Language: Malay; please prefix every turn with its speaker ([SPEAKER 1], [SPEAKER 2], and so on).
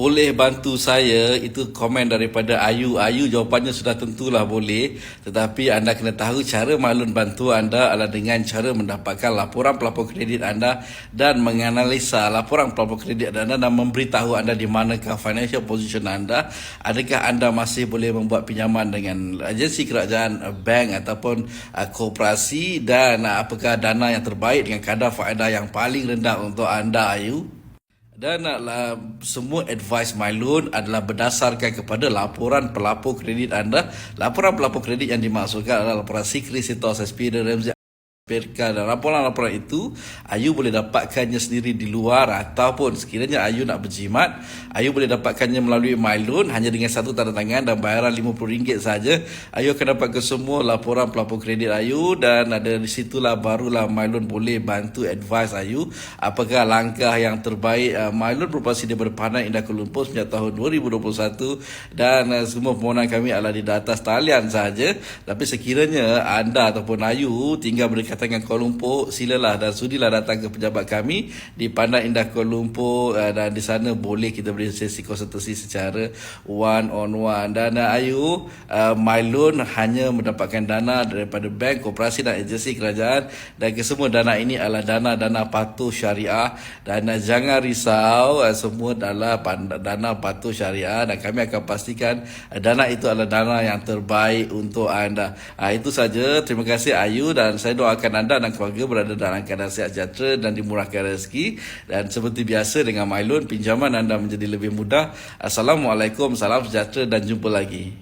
[SPEAKER 1] boleh bantu saya itu komen daripada Ayu. Ayu jawapannya sudah tentulah boleh. Tetapi anda kena tahu cara Mailun bantu anda adalah dengan cara mendapatkan laporan pelapor kredit anda dan menganalisa laporan pelapor kredit anda dan memberitahu anda di manakah financial position anda. Adakah anda masih boleh membuat pinjaman dengan agensi kerajaan, bank ataupun uh, koperasi dan uh, apakah dana yang terbaik dengan kadar faedah yang paling rendah untuk anda Ayu? Dan uh, semua advice my loan adalah berdasarkan kepada laporan pelapor kredit anda. Laporan pelapor kredit yang dimaksudkan adalah laporan Sikri Sitos dan Perka dan laporan-laporan itu Ayu boleh dapatkannya sendiri di luar ataupun sekiranya Ayu nak berjimat Ayu boleh dapatkannya melalui MyLoan hanya dengan satu tanda tangan dan bayaran RM50 saja. Ayu akan dapatkan semua laporan pelapor kredit Ayu dan ada di situlah barulah MyLoan boleh bantu advice Ayu apakah langkah yang terbaik. Uh, MyLoan beroperasi di Pandan Indah Kuala Lumpur sejak tahun 2021 dan uh, semua permohonan kami adalah di atas talian saja. Tapi sekiranya anda ataupun Ayu tinggal berdekat dengan Kuala Lumpur silalah dan sudilah datang ke pejabat kami. Di Pandan Indah Kuala Lumpur uh, dan di sana boleh kita beri sesi konsultasi secara one on one. Dan uh, Ayu uh, my loan hanya mendapatkan dana daripada bank koperasi dan agensi kerajaan. Dan kesemua dana ini adalah dana-dana patuh syariah. Dan uh, jangan risau uh, semua adalah dana patuh syariah. Dan kami akan pastikan uh, dana itu adalah dana yang terbaik untuk anda. Uh, itu saja. Terima kasih Ayu. Dan saya doakan doakan anda dan keluarga berada dalam keadaan sihat sejahtera dan dimurahkan rezeki dan seperti biasa dengan MyLoan pinjaman anda menjadi lebih mudah. Assalamualaikum, salam sejahtera dan jumpa lagi.